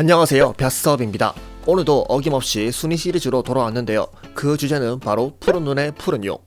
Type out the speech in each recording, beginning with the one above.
안녕하세요. 벼스업입니다. 오늘도 어김없이 순위 시리즈로 돌아왔는데요. 그 주제는 바로 푸른 눈의 푸른 용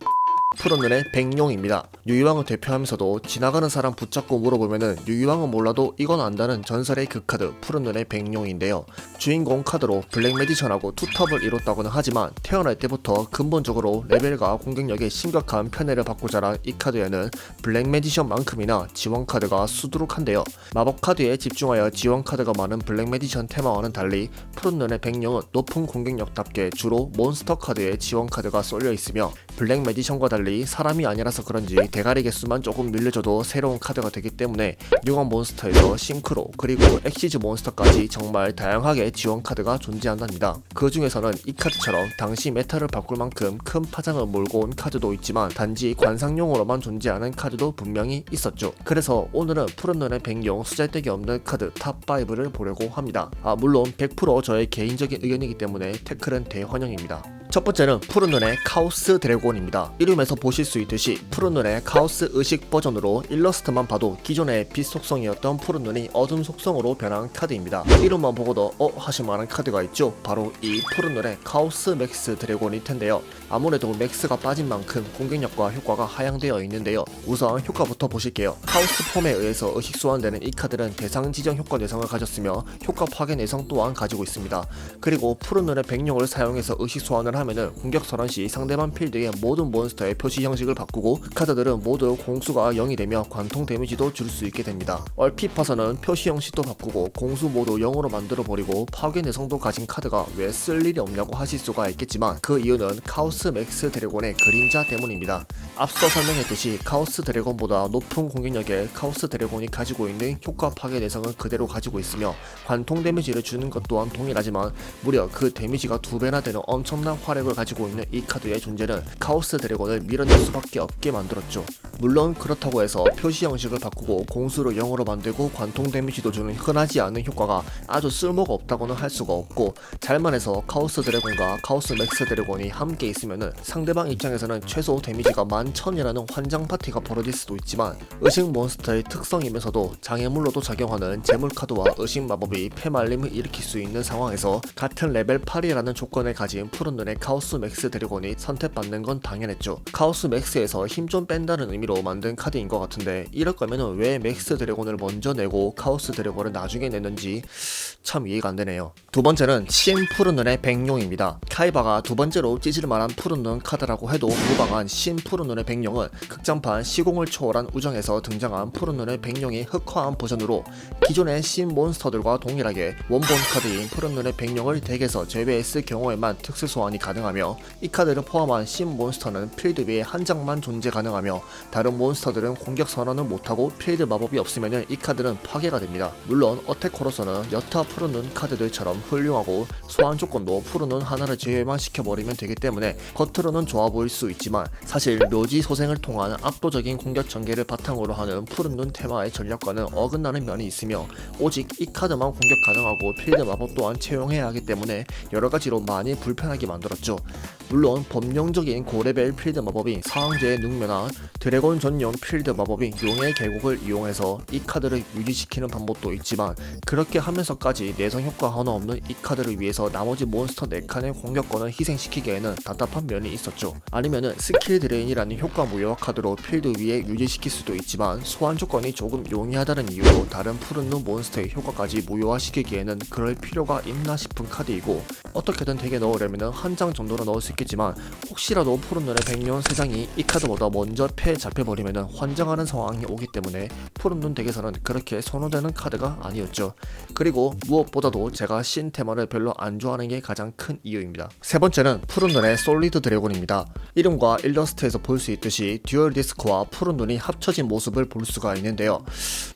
푸른 눈의 백룡입니다. 유이왕을 대표하면서도 지나가는 사람 붙잡고 물어보면은 유이왕은 몰라도 이건 안다는 전설의 그 카드 푸른 눈의 백룡인데요. 주인공 카드로 블랙 메디션하고 투톱을 이뤘다고는 하지만 태어날 때부터 근본적으로 레벨과 공격력에 심각한 편애를 받고 자란 이 카드에는 블랙 메디션만큼이나 지원 카드가 수두룩한데요. 마법 카드에 집중하여 지원 카드가 많은 블랙 메디션 테마와는 달리 푸른 눈의 백룡은 높은 공격력답게 주로 몬스터 카드에 지원 카드가 쏠려 있으며 블랙 메디션과 달리 사람이 아니라서 그런지 대가리 개수만 조금 늘려줘도 새로운 카드가 되기 때문에 용암 몬스터에서 싱크로 그리고 엑시즈 몬스터까지 정말 다양하게 지원 카드가 존재한답니다. 그 중에서는 이 카드처럼 당시 메타를 바꿀 만큼 큰 파장을 몰고 온 카드도 있지만 단지 관상용으로만 존재하는 카드도 분명히 있었죠. 그래서 오늘은 푸른 눈의 백용 수잘데기 없는 카드 탑5를 보려고 합니다. 아 물론 100% 저의 개인적인 의견이기 때문에 태클은 대환영입니다. 첫 번째는 푸른 눈의 카오스 드래곤입니다. 이름에서 보실 수 있듯이 푸른 눈의 카오스 의식 버전으로 일러스트만 봐도 기존의 빛 속성이었던 푸른 눈이 어둠 속성으로 변한 카드입니다. 이름만 보고도 어 하실 만한 카드가 있죠. 바로 이 푸른 눈의 카오스 맥스 드래곤일 텐데요. 아무래도 맥스가 빠진 만큼 공격력과 효과가 하향되어 있는데요. 우선 효과부터 보실게요. 카오스 폼에 의해서 의식 소환되는 이 카드는 대상 지정 효과 내성을 가졌으며 효과 파괴 내성 또한 가지고 있습니다. 그리고 푸른 눈의 백룡을 사용해서 의식 소환을 하 면은 공격 선언 시 상대방 필드의 모든 몬스터의 표시 형식을 바꾸고 그 카드들은 모두 공수가 0이 되며 관통 데미지도 줄 수 있게 됩니다. 얼핏 봐서는 표시 형식도 바꾸고 공수 모두 0으로 만들어 버리고 파괴 내성도 가진 카드가 왜 쓸 일이 없냐고 하실 수가 있겠지만 그 이유는 카오스 맥스 드래곤의 그림자 때문입니다. 앞서 설명했듯이 카오스 드래곤보다 높은 공격력의 카오스 드래곤이 가지고 있는 효과 파괴 내성을 그대로 가지고 있으며 관통 데미지를 주는 것 또한 동일하지만 무려 그 데미지가 두 배나 되는 엄청난 화 력을 가지고 있는 이 카드의 존재는 카오스 드래곤을 밀어낼 수밖에 없게 만들었죠. 물론 그렇다고 해서 표시 형식을 바꾸고 공수를 0으로 만들고 관통 데미지도 주는 흔하지 않은 효과가 아주 쓸모가 없다고는 할 수가 없고 잘만 해서 카오스 드래곤과 카오스 맥스 드래곤이 함께 있으면은 상대방 입장에서는 최소 데미지가 11,000이라는 환장 파티가 벌어질 수도 있지만 의식 몬스터의 특성이면서도 장애물로도 작용하는 재물 카드와 의식 마법이 패말림을 일으킬 수 있는 상황에서 같은 레벨 8이라는 조건을 가진 푸른 눈의 카오스 맥스 드래곤이 선택받는 건 당연했죠. 카오스 맥스에서 힘 좀 뺀다는 의미 로 만든 카드인 것 같은데 이럴 거면은 왜 맥스 드래곤을 먼저 내고 카오스 드래곤을 나중에 냈는지 참 이해가 안 되네요. 두 번째는 신 푸른 눈의 백룡입니다. 카이바가 두 번째로 찌질 만한 푸른 눈 카드라고 해도 무방한 신 푸른 눈의 백룡은 극장판 시공을 초월한 우정에서 등장한 푸른 눈의 백룡의 흑화한 버전으로 기존의 신 몬스터들과 동일하게 원본 카드인 푸른 눈의 백룡을 덱에서 제외했을 경우에만 특수 소환이 가능하며 이 카드를 포함한 신 몬스터는 필드 위에 한 장만 존재 가능하며 다른 몬스터들은 공격 선언을 못하고 필드 마법이 없으면 이 카드는 파괴가 됩니다. 물론 어택커로서는 여타 푸른 눈 카드들처럼 훌륭하고 소환 조건도 푸른 눈 하나를 제외만 시켜버리면 되기 때문에 겉으로는 좋아 보일 수 있지만 사실 묘지 소생을 통한 압도적인 공격 전개를 바탕으로 하는 푸른 눈 테마의 전략과는 어긋나는 면이 있으며 오직 이 카드만 공격 가능하고 필드 마법 또한 채용해야 하기 때문에 여러 가지로 많이 불편하게 만들었죠. 물론 범용적인 고레벨 필드 마법인 상황제의 능면한 드래곤 전용 필드 마법인 용의 계곡을 이용해서 이 카드를 유지시키는 방법도 있지만 그렇게 하면서까지 내성 효과 하나 없는 이 카드를 위해서 나머지 몬스터 4칸의 공격권을 희생시키기에는 답답한 면이 있었죠. 아니면은 스킬 드레인이라는 효과 무효 카드로 필드 위에 유지시킬 수도 있지만 소환 조건이 조금 용이하다는 이유로 다른 푸른 눈 몬스터의 효과까지 무효화시키기에는 그럴 필요가 있나 싶은 카드이고 어떻게든 덱에 넣으려면 한 장 정도로 넣을 수 있겠지만 혹시라도 푸른 눈의 백년 세 장이 이 카드보다 먼저 패 잡혀버리면 환장하는 상황이 오기 때문에 푸른 눈 덱에서는 그렇게 선호되는 카드가 아니었죠. 그리고 무엇보다도 제가 신 테마를 별로 안 좋아하는 게 가장 큰 이유입니다. 세 번째는 푸른 눈의 솔리드 드래곤입니다. 이름과 일러스트에서 볼 수 있듯이 듀얼 디스크와 푸른 눈이 합쳐진 모습을 볼 수가 있는데요.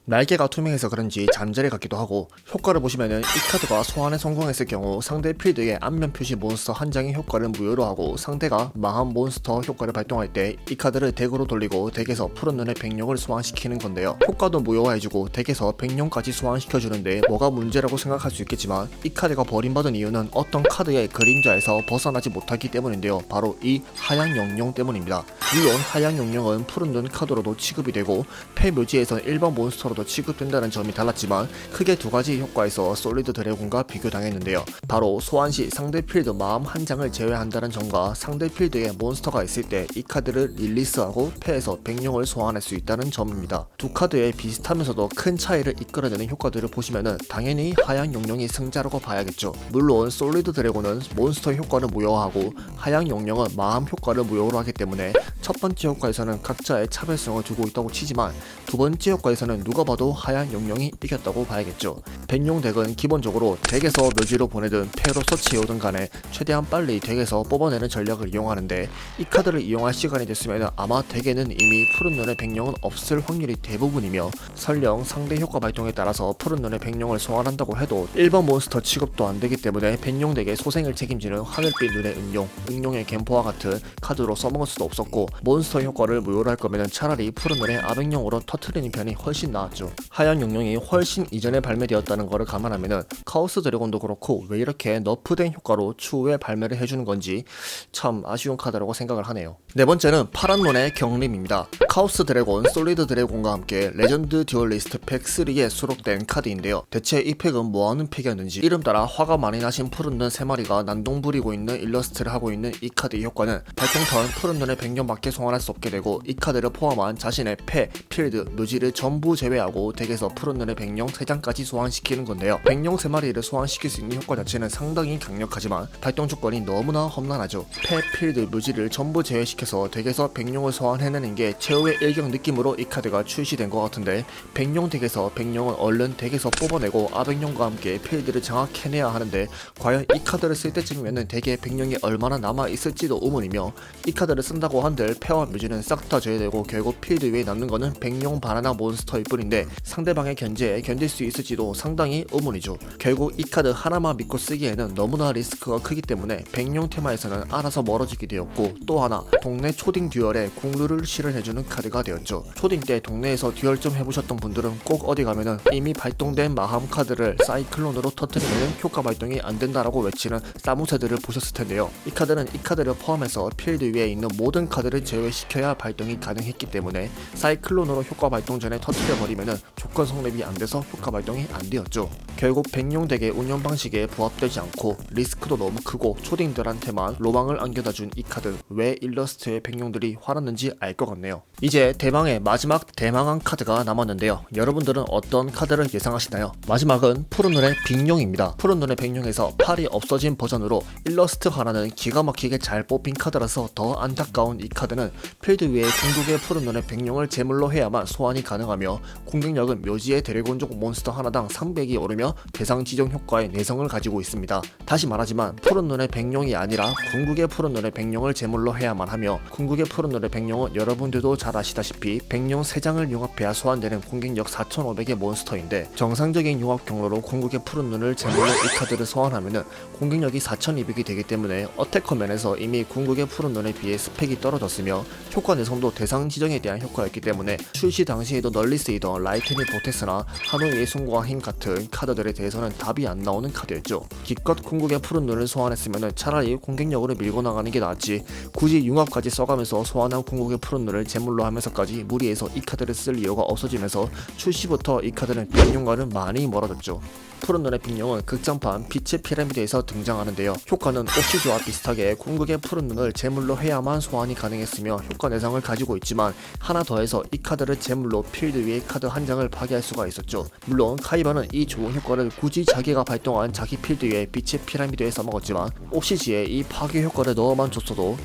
날개가 투명해서 그런지 잠자리 같기도 하고 효과를 보시면은 이 카드가 소환에 성공했을 경우 상대 필드에 안면 표시 몬스터 한 장의 효과를 무효로 무효 하고 상대가 마한 몬스터 효과를 발동할 때 이 카드를 덱으로 돌리고 덱에서 푸른 눈의 백룡을 소환시키는 건데요. 효과도 무효화해주고 덱에서 백룡까지 소환시켜주는데 뭐가 문제라고 생각할 수 있겠지만 이 카드가 버림받은 이유는 어떤 카드의 그림자에서 벗어나지 못하기 때문인데요. 바로 이 하양 영룡 때문입니다. 물론 하양 영룡은 푸른 눈 카드로도 취급이 되고 폐묘지에선 일반 몬스터로도 취급된다는 점이 달랐지만 크게 두 가지 효과에서 솔리드 드래곤과 비교당했는데요. 바로 소환 시 상대 필드 마음 한 장을 제외한다는 점과 상대 필드에 몬스터가 있을 때 이 카드를 릴리스하고 패에서 백룡을 소환할 수 있다는 점입니다. 두 카드의 비슷하면서도 큰 차이를 이끌어내는 효과들을 보시면은 당연히 하양 영룡이 승자라고 봐야겠죠. 물론 솔리드 드래곤은 몬스터 효과를 무효화하고 하양 영룡은 마음 효과를 무효로 하기 때문에 첫 번째 효과에서는 각자의 차별성을 두고 있다고 치지만 두 번째 효과에서는 누가 봐도 하얀 용룡이 이겼다고 봐야겠죠. 백룡 덱은 기본적으로 덱에서 묘지로 보내든 패로 서치해오든 간에 최대한 빨리 덱에서 뽑아 내는 전략을 이용하는데 이 카드를 이용할 시간이 됐으면 아마 덱에는 이미 푸른 눈의 백룡은 없을 확률이 대부분이며 설령 상대 효과 발동에 따라서 푸른 눈의 백룡을 소환한다고 해도 일반 몬스터 취급도 안 되기 때문에 백룡 덱의 소생을 책임지는 하늘빛 눈의 응용, 응용의 갬포와 같은 카드로 써먹을 수도 없었고 몬스터 효과를 무효로 할 거면 차라리 푸른 눈의 아백룡으로 터트리는 편이 훨씬 나았죠. 하얀 용룡이 훨씬 이전에 발매되었다는 것을 감안하면은 카오스 드래곤도 그렇고 왜 이렇게 너프된 효과로 추후에 발매를 해주는 건지 참 아쉬운 카드라고 생각을 하네요. 네 번째는 파란 눈의 경림입니다. 카오스 드래곤, 솔리드 드래곤과 함께 레전드 듀얼리스트 팩 3에 수록된 카드인데요. 대체 이 팩은 뭐하는 팩이었는지 이름 따라 화가 많이 나신 푸른 눈 3마리가 난동 부리고 있는 일러스트를 하고 있는 이 카드의 효과는 발동 턴 푸른 눈의 백년밖에 소환할 수 없게 되고 이 카드를 포함한 자신의 패, 필드, 묘지를 전부 제외하고 덱에서 푸른 눈의 백룡 3장까지 소환시키는 건데요. 백룡 3마리를 소환시킬 수 있는 효과 자체는 상당히 강력하지만 발동 조건이 너무나 험난하죠. 패, 필드, 묘지를 전부 제외시켜서 덱에서 백룡을 소환해내는 게 최후 의 일격 느낌으로 이 카드가 출시된 것 같은데 백룡 덱에서 백룡은 얼른 덱에서 뽑아내고 아백룡과 함께 필드를 장악해내야 하는데 과연 이 카드를 쓸 때쯤이면 덱에 백룡이 얼마나 남아 있을지도 의문이며 이 카드를 쓴다고 한들 패와 묘지는 싹 다 제외되고 결국 필드 위에 남는 거는 백룡 바나나 몬스터일 뿐인데 상대방의 견제에 견딜 수 있을지도 상당히 의문이죠. 결국 이 카드 하나만 믿고 쓰기에는 너무나 리스크가 크기 때문에 백룡 테마에서는 알아서 멀어지게 되었고 또 하나 동네 초딩 듀얼에 공루를 실현해주는 카드가 되었죠. 초딩 때 동네에서 듀얼 좀 해보셨던 분들은 꼭 어디 가면은 이미 발동된 마함 카드를 사이클론으로 터트리면 효과 발동이 안 된다라고 외치는 사무새들을 보셨을 텐데요. 이 카드는 이 카드를 포함해서 필드 위에 있는 모든 카드를 제외시켜야 발동이 가능했기 때문에 사이클론으로 효과 발동 전에 터트려 버리면은 조건 성립이 안 돼서 효과 발동이 안 되었죠. 결국 백룡 덱의 운영 방식에 부합되지 않고 리스크도 너무 크고 초딩들한테만 로망을 안겨다 준 이 카드 왜 일러스트의 백룡들이 화났는지 알 것 같네요. 이제 대망의 마지막 대망한 카드가 남았는데요. 여러분들은 어떤 카드를 예상하시나요? 마지막은 푸른 눈의 빅룡입니다. 푸른 눈의 백룡에서 팔이 없어진 버전으로 일러스트 하나는 기가 막히게 잘 뽑힌 카드라서 더 안타까운 이 카드는 필드 위에 중국의 푸른 눈의 백룡을 제물로 해야만 소환이 가능하며 공격력은 묘지의 드래곤족 몬스터 하나당 300이 오르며 대상 지정 효과의 내성을 가지고 있습니다. 다시 말하지만 푸른 눈의 백룡이 아니라 궁극의 푸른 눈의 백룡을 제물로 해야만 하며 궁극의 푸른 눈의 백룡은 여러분들도 잘 아시다시피 백룡 3장을 융합해야 소환되는 공격력 4500의 몬스터인데 정상적인 융합 경로로 궁극의 푸른 눈을 제물로 이 카드를 소환하면은 공격력이 4200이 되기 때문에 어태커 면에서 이미 궁극의 푸른 눈에 비해 스펙이 떨어졌으며 효과 내성도 대상 지정에 대한 효과였기 때문에 출시 당시에도 널리 쓰이던 라이트닝 보테스나 하노이의 숨과 힘 같은 카드 들에 대해서는 답이 안 나오는 카드였죠. 기껏 궁극의 푸른 눈을 소환했으면 차라리 공격력으로 밀고 나가는 게 낫지 굳이 융합까지 써가면서 소환한 궁극의 푸른 눈을 제물로 하면서까지 무리해서 이 카드를 쓸 이유가 없어지면서 출시부터 이 카드는 백룡과는 많이 멀어졌죠. 푸른 눈의 빅룡은 극장판 빛의 피라미드에서 등장하는데요. 효과는 옵시즈와 비슷하게 궁극의 푸른 눈을 제물로 해야만 소환이 가능했으며 효과 내상을 가지고 있지만 하나 더해서 이 카드를 제물로 필드 위에 카드 한 장을 파괴할 수가 있었죠. 물론 카이바는 이 좋은 효과를 굳이 자기가 발동한 자기 필드 위에 빛의 피라미드에 써먹었지만 옵시즈에 이 파괴 효과를 넣어만 줬어도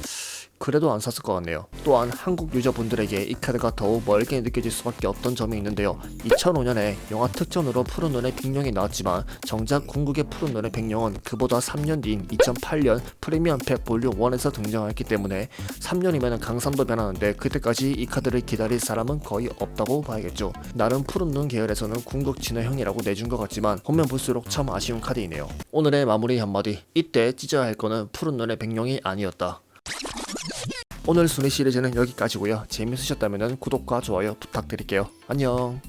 그래도 안 샀을 것 같네요. 또한 한국 유저분들에게 이 카드가 더욱 멀게 느껴질 수밖에 없던 점이 있는데요. 2005년에 영화 특전으로 푸른 눈의 백령이 나왔지만 정작 궁극의 푸른 눈의 백령은 그보다 3년 뒤인 2008년 프리미엄 팩 볼륨 1에서 등장했기 때문에 3년이면 강산도 변하는데 그때까지 이 카드를 기다릴 사람은 거의 없다고 봐야겠죠. 나름 푸른 눈 계열에서는 궁극 진화형이라고 내준 것 같지만 보면 볼수록 참 아쉬운 카드이네요. 오늘의 마무리 한마디. 이때 찢어야 할 거는 푸른 눈의 백령이 아니었다. 오늘 순위 시리즈는 여기까지고요. 재밌으셨다면 구독과 좋아요 부탁드릴게요. 안녕.